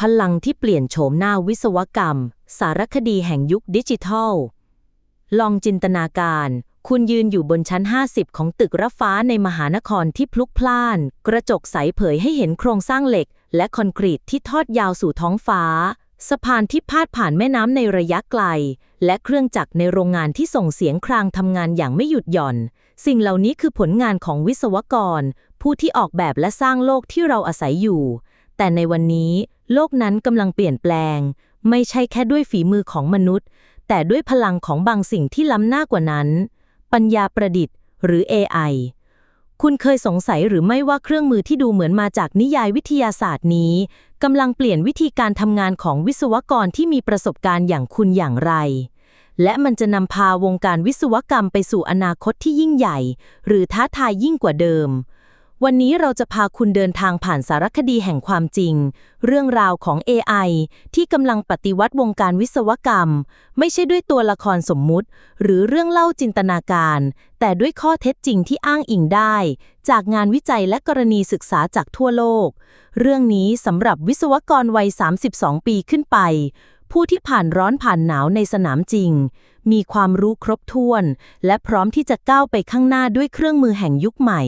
พลังที่เปลี่ยนโฉมหน้าวิศวกรรม สารคดีแห่งยุคดิจิทัล ลองจินตนาการ คุณยืนอยู่บนชั้น 50 ของตึกระฟ้าในมหานครที่พลุกพล่าน กระจกใสเผยให้เห็นโครงสร้างเหล็ก และคอนกรีตที่ทอดยาวสู่ท้องฟ้า สะพานที่พาดผ่านแม่น้ำในระยะไกล และเครื่องจักรในโรงงานที่ส่งเสียงครางทำงานอย่างไม่หยุดหย่อน สิ่งเหล่านี้คือผลงานของวิศวกร ผู้ที่ออกแบบและสร้างโลกที่เราอาศัยอยู่ แต่ในวันนี้ โลกนั้นกำลังเปลี่ยนแปลง ไม่ใช่แค่ด้วยฝีมือของมนุษย์ แต่ด้วยพลังของบางสิ่งที่ล้ำหน้ากว่านั้น ปัญญาประดิษฐ์ หรือ AI คุณเคยสงสัยหรือไม่ว่าเครื่องมือที่ดูเหมือนมาจากนิยายวิทยาศาสตร์นี้กำลังเปลี่ยนวิธีการทำงานของวิศวกรที่มีประสบการณ์อย่างคุณอย่างไร และมันจะนำพาวงการวิศวกรรมไปสู่อนาคตที่ยิ่งใหญ่ หรือท้าทายยิ่งกว่าเดิม วันนี้เราจะพาคุณเดินทางผ่านสารคดีแห่งความจริง เรื่องราวของ AI ที่กำลังปฏิวัติวงการวิศวกรรม ไม่ใช่ด้วยตัวละครสมมุติ หรือเรื่องเล่าจินตนาการ แต่ด้วยข้อเท็จจริงที่อ้างอิงได้ จากงานวิจัยและกรณีศึกษาจากทั่วโลก เรื่องนี้สำหรับวิศวกรวัย 32 ปีขึ้นไป ผู้ที่ผ่านร้อนผ่านหนาวในสนามจริง มีความรู้ครบถ้วน และพร้อมที่จะก้าวไปข้างหน้าด้วยเครื่องมือแห่งยุคใหม่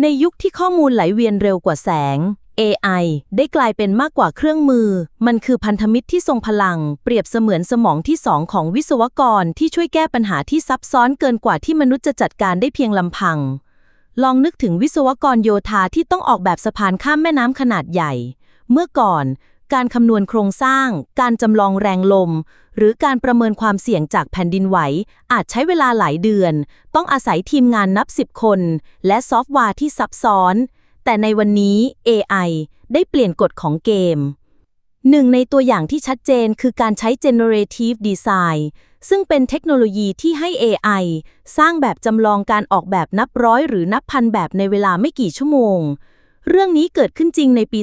ในยุคที่ข้อมูลไหลเวียนเร็วกว่าแสง AI ได้กลายเป็นมากกว่าเครื่องมือ มันคือพันธมิตรที่ทรงพลัง เปรียบเสมือนสมองที่สองของวิศวกรที่ช่วยแก้ปัญหาที่ซับซ้อนเกินกว่าที่มนุษย์จะจัดการได้เพียงลำพัง ลองนึกถึงวิศวกรโยธาที่ต้องออกแบบสะพานข้ามแม่น้ำขนาดใหญ่ เมื่อก่อน การคำนวณโครงสร้าง การจำลองแรงลม หรือการประเมินความเสี่ยงจากแผ่นดินไหว อาจใช้เวลาหลายเดือน ต้องอาศัยทีมงานนับสิบคน และซอฟต์แวร์ที่ซับซ้อน แต่ในวันนี้ AI ได้เปลี่ยนกฎของเกม หนึ่งในตัวอย่างที่ชัดเจนคือการใช้ generative design ซึ่งเป็นเทคโนโลยีที่ให้ AI สร้างแบบจำลองการออกแบบนับร้อยหรือนับพันแบบในเวลาไม่กี่ชั่วโมง เรื่องนี้เกิดขึ้นจริงในปี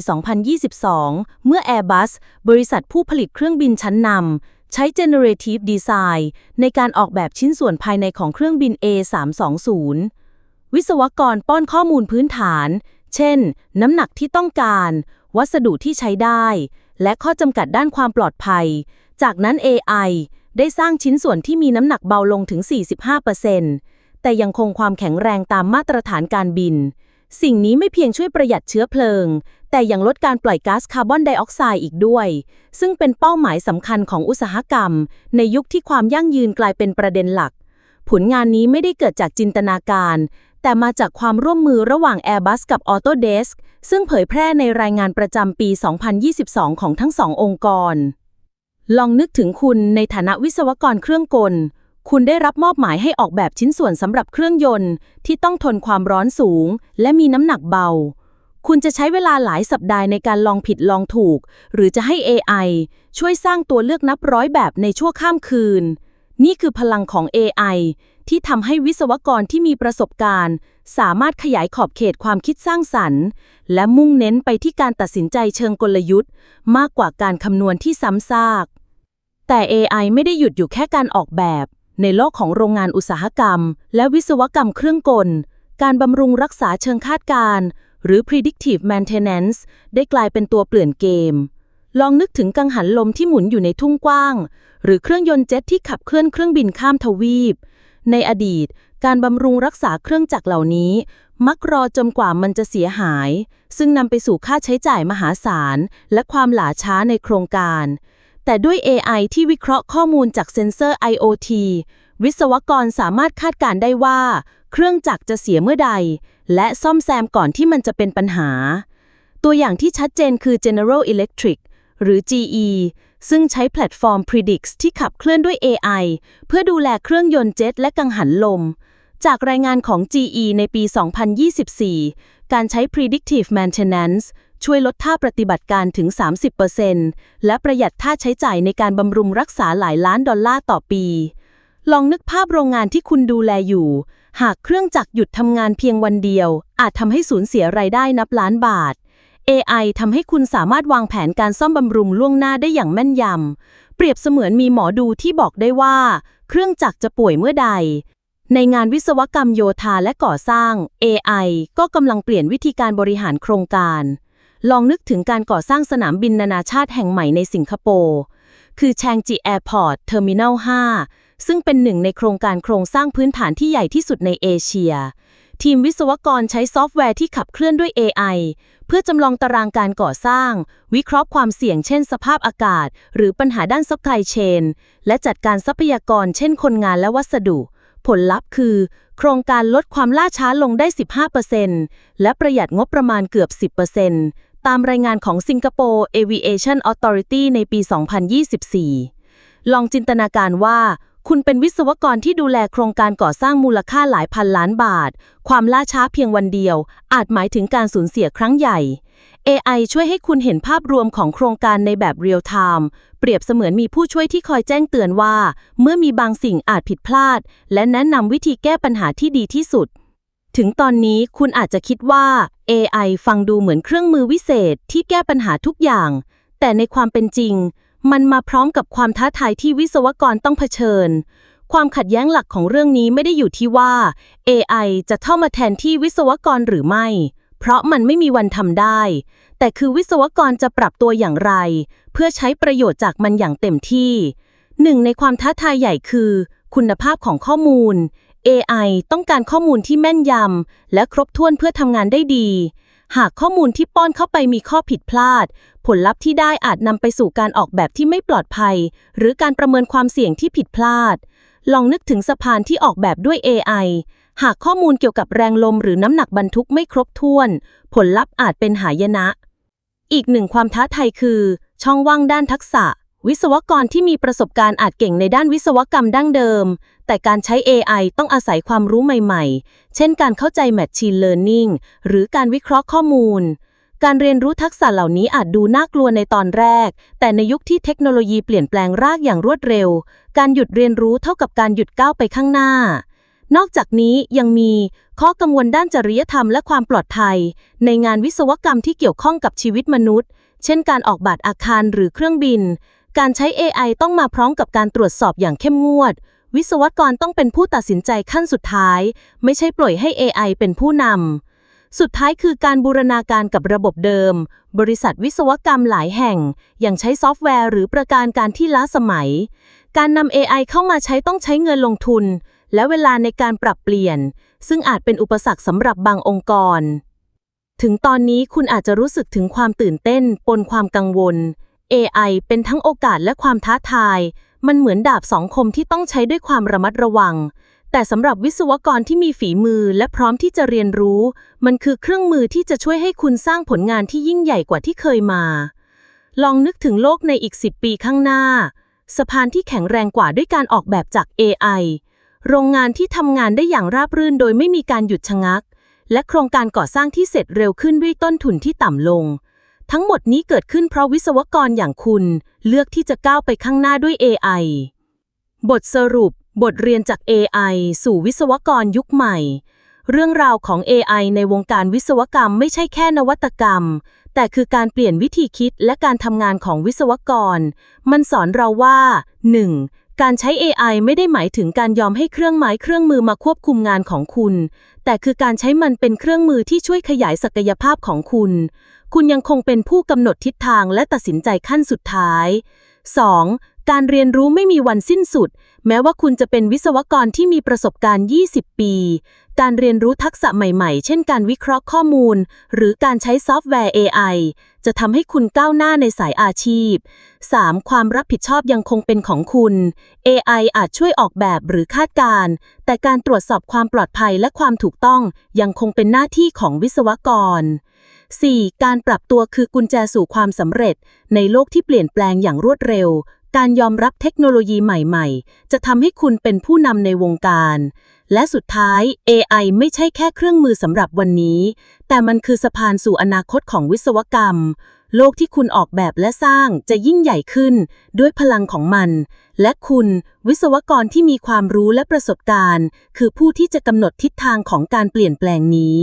2022 เมื่อ Airbus บริษัทผู้ผลิตเครื่องบินชั้นนำใช้ generative design ในการออกแบบชิ้นส่วนภายในของเครื่องบิน A320 วิศวกรป้อนข้อมูลพื้นฐาน เช่น น้ำหนักที่ต้องการ วัสดุที่ใช้ได้ และข้อจำกัดด้านความปลอดภัย จากนั้น AI ได้สร้างชิ้นส่วนที่มีน้ำหนักเบาลงถึง 45%แต่ยังคงความแข็งแรงตามมาตรฐานการบิน สิ่งนี้ไม่เพียงช่วยประหยัดเชื้อเพลิง แต่ยังลดการปล่อยก๊าซคาร์บอนไดออกไซด์อีกด้วย ซึ่งเป็นเป้าหมายสำคัญของอุตสาหกรรม ในยุคที่ความยั่งยืนกลายเป็นประเด็นหลัก ผลงานนี้ไม่ได้เกิดจากจินตนาการ แต่มาจากความร่วมมือระหว่าง Airbus กับ Autodesk ซึ่งเผยแพร่ในรายงานประจำปี 2022 ของทั้งสององค์กร ลองนึกถึงคุณในฐานะวิศวกรเครื่องกล คุณได้รับมอบหมายให้ออกแบบชิ้นส่วนสำหรับเครื่องยนต์ ที่ต้องทนความร้อนสูง และมีน้ำหนักเบา คุณจะใช้เวลาหลายสัปดาห์ในการลองผิดลองถูก หรือจะให้ AI ช่วยสร้างตัวเลือกนับร้อยแบบในชั่วข้ามคืน นี่คือพลังของ AI ที่ทำให้วิศวกรที่มีประสบการณ์ สามารถขยายขอบเขตความคิดสร้างสรรค์ และมุ่งเน้นไปที่การตัดสินใจเชิงกลยุทธ์ มากกว่าการคำนวณที่ซ้ำซาก แต่ AI ไม่ได้หยุดอยู่แค่การออกแบบ ในโลกของโรงงานอุตสาหกรรม และวิศวกรรมเครื่องกล การบำรุงรักษาเชิงคาดการณ์หรือ predictive maintenance ได้กลายเป็นตัวเปลี่ยนเกม ลองนึกถึงกังหันลมที่หมุนอยู่ในทุ่งกว้าง หรือเครื่องยนต์เจ็ตที่ขับเคลื่อนเครื่องบินข้ามทวีป ในอดีต การบำรุงรักษาเครื่องจักรเหล่านี้ มักรอจนกว่ามันจะเสียหาย ซึ่งนำไปสู่ค่าใช้จ่ายมหาศาล และความหลาช้าในโครงการ แต่ด้วย AI ที่วิเคราะห์ข้อมูลจากเซ็นเซอร์ IoT วิศวกรสามารถคาดการณ์ได้ว่า เครื่องจักรจะเสียเมื่อใด และซ่อมแซมก่อนที่มันจะเป็นปัญหา ตัวอย่างที่ชัดเจนคือ General Electric หรือ GE ซึ่งใช้แพลตฟอร์ม Predix ที่ขับเคลื่อนด้วย AI เพื่อดูแลเครื่องยนต์เจ็ตและกังหันลม จากรายงานของ GE ในปี 2024 การใช้ Predictive Maintenance ช่วยลดท่าปฏิบัติการถึง 30%และประหยัดค่าใช้จ่ายในการบำรุงรักษาหลายล้านดอลลาร์ต่อปี ลองนึกภาพโรงงานที่คุณดูแลอยู่ หากเครื่องจักรหยุดทำงานเพียงวันเดียว อาจทำให้สูญเสียรายได้นับล้านบาท AI ทำให้คุณสามารถวางแผนการซ่อมบำรุงล่วงหน้าได้อย่างแม่นยำ เปรียบเสมือนมีหมอดูที่บอกได้ว่า เครื่องจักรจะป่วยเมื่อใด ในงานวิศวกรรมโยธาและก่อสร้าง AI ก็กำลังเปลี่ยนวิธีการบริหารโครงการ ลองนึกถึงการก่อสร้างสนามบินนานาชาติแห่งใหม่ในสิงคโปร์คือแชงจีแอร์พอร์ตเทอร์มินัล5ซึ่งเป็นหนึ่งในโครงการโครงสร้างพื้นฐานที่ใหญ่ที่สุดในเอเชีย ทีมวิศวกรใช้ซอฟต์แวร์ที่ขับเคลื่อนด้วย AI เพื่อจำลองตารางการก่อสร้าง วิเคราะห์ความเสี่ยงเช่นสภาพอากาศ หรือปัญหาด้านซัพพลายเชน และจัดการทรัพยากรเช่นคนงานและวัสดุ ผลลัพธ์คือ โครงการลดความล่าช้าลงได้ 15%และประหยัดงบประมาณเกือบ 10% ตามรายงานของ Singapore Aviation Authority ในปี 2024 ลองจินตนาการว่า คุณเป็นวิศวกรที่ดูแลโครงการก่อสร้างมูลค่าหลายพันล้านบาท ความล่าช้าเพียงวันเดียว อาจหมายถึงการสูญเสียครั้งใหญ่ AI ช่วยให้คุณเห็นภาพรวมของโครงการในแบบเรียลไทม์เปรียบเสมือนมีผู้ช่วยที่คอยแจ้งเตือนว่า เมื่อมีบางสิ่งอาจผิดพลาด และแนะนำวิธีแก้ปัญหาที่ดีที่สุด ถึงตอนนี้คุณอาจจะคิดว่า AI ฟังดูเหมือนเครื่องมือวิเศษที่แก้ปัญหาทุกอย่าง แต่ในความเป็นจริง มันมาพร้อมกับความท้าทายที่วิศวกรต้องเผชิญ ความขัดแย้งหลักของเรื่องนี้ไม่ได้อยู่ที่ว่า AI จะเข้ามาแทนที่วิศวกรหรือไม่ เพราะมันไม่มีวันทำได้ แต่คือวิศวกรจะปรับตัวอย่างไร เพื่อใช้ประโยชน์จากมันอย่างเต็มที่หนึ่งในความท้าทายใหญ่คือ คุณภาพของข้อมูล AI ต้องการข้อมูลที่แม่นยำ และครบถ้วนเพื่อทำงานได้ดี หากข้อมูลที่ป้อนเข้าไปมีข้อผิดพลาด ผลลัพธ์ที่ได้อาจนำไปสู่การออกแบบที่ไม่ปลอดภัย หรือการประเมินความเสี่ยงที่ผิดพลาด ลองนึกถึงสะพานที่ออกแบบด้วย AI หากข้อมูลเกี่ยวกับแรงลมหรือน้ำหนักบรรทุกไม่ครบถ้วน ผลลัพธ์อาจเป็นหายนะ อีกหนึ่งความท้าทายคือ ช่องว่างด้านทักษะ วิศวกรที่มีประสบการณ์อาจเก่งในด้านวิศวกรรมดั้งเดิม แต่การใช้ AI ต้องอาศัยความรู้ใหม่ๆ เช่นการเข้าใจ Machine Learning หรือการวิเคราะห์ข้อมูล การเรียนรู้ทักษะเหล่านี้อาจดูน่ากลัวในตอนแรก แต่ในยุคที่เทคโนโลยีเปลี่ยนแปลงรากอย่างรวดเร็ว การหยุดเรียนรู้เท่ากับการหยุดก้าวไปข้างหน้า นอกจากนี้ยังมีข้อกังวลด้านจริยธรรมและความปลอดภัย ในงานวิศวกรรมที่เกี่ยวข้องกับชีวิตมนุษย์ เช่น การออกแบบอาคารหรือเครื่องบิน การใช้ AI ต้องมาพร้อมกับการตรวจสอบอย่างเข้มงวด วิศวกรต้องเป็นผู้ตัดสินใจขั้นสุดท้าย ไม่ใช่ปล่อยให้ AI เป็นผู้นำ สุดท้ายคือการบูรณาการกับระบบเดิม บริษัทวิศวกรรมหลายแห่ง ยังใช้ซอฟต์แวร์หรือประการการที่ล้าสมัย การนำ AI เข้ามาใช้ต้องใช้เงินลงทุน และเวลาในการปรับเปลี่ยน ซึ่งอาจเป็นอุปสรรคสำหรับบางองค์กร ถึงตอนนี้คุณอาจจะรู้สึกถึงความตื่นเต้นปนความกังวล AI เป็นทั้งโอกาสและความท้าทาย มันเหมือนดาบสองคมที่ต้องใช้ด้วยความระมัดระวัง แต่สำหรับวิศวกรที่มีฝีมือและพร้อมที่จะเรียนรู้ มันคือเครื่องมือที่จะช่วยให้คุณสร้างผลงานที่ยิ่งใหญ่กว่าที่เคยมา ลองนึกถึงโลกในอีก 10 ปีข้างหน้า สะพานที่แข็งแรงกว่าด้วยการออกแบบจาก AI โรงงานที่ทำงานได้อย่างราบรื่นโดยไม่มีการหยุดชะงัก และโครงการก่อสร้างที่เสร็จเร็วขึ้นด้วยต้นทุนที่ต่ำลง ทั้งหมดนี้เกิดขึ้นเพราะวิศวกรอย่างคุณ เลือกที่จะก้าวไปข้างหน้าด้วย AI บทสรุป บทเรียนจาก AI สู่วิศวกรยุคใหม่ เรื่องราวของ AI ในวงการวิศวกรรมไม่ใช่แค่นวัตกรรม แต่คือการเปลี่ยนวิธีคิดและการทำงานของวิศวกร มันสอนเราว่า 1. การใช้ AI ไม่ได้หมายถึงการยอมให้เครื่องไม้เครื่องมือมาควบคุมงานของคุณ แต่คือการใช้มันเป็นเครื่องมือที่ช่วยขยายศักยภาพของคุณ คุณยังคงเป็นผู้กำหนดทิศทางและตัดสินใจขั้นสุดท้าย 2. การเรียนรู้ไม่มีวันสิ้นสุด แม้ว่าคุณจะเป็นวิศวกรที่มีประสบการณ์ 20 ปี การเรียนรู้ทักษะใหม่ๆ เช่นการวิเคราะห์ข้อมูล หรือการใช้ซอฟต์แวร์ AI จะทำให้คุณก้าวหน้าในสายอาชีพ 3. ความรับผิดชอบยังคงเป็นของคุณ AI อาจช่วยออกแบบหรือคาดการณ์แต่การตรวจสอบความปลอดภัยและความถูกต้องยังคงเป็นหน้าที่ของวิศวกร 4. การปรับตัวคือกุญแจสู่ความสำเร็จ ในโลกที่เปลี่ยนแปลงอย่างรวดเร็ว การยอมรับเทคโนโลยีใหม่ ๆ จะทำให้คุณเป็นผู้นำในวงการ และสุดท้าย AI ไม่ใช่แค่เครื่องมือสำหรับวันนี้ แต่มันคือสะพานสู่อนาคตของวิศวกรรม โลกที่คุณออกแบบและสร้างจะยิ่งใหญ่ขึ้น ด้วยพลังของมัน และคุณ วิศวกรที่มีความรู้และประสบการณ์ คือผู้ที่จะกำหนดทิศทางของการเปลี่ยนแปลงนี้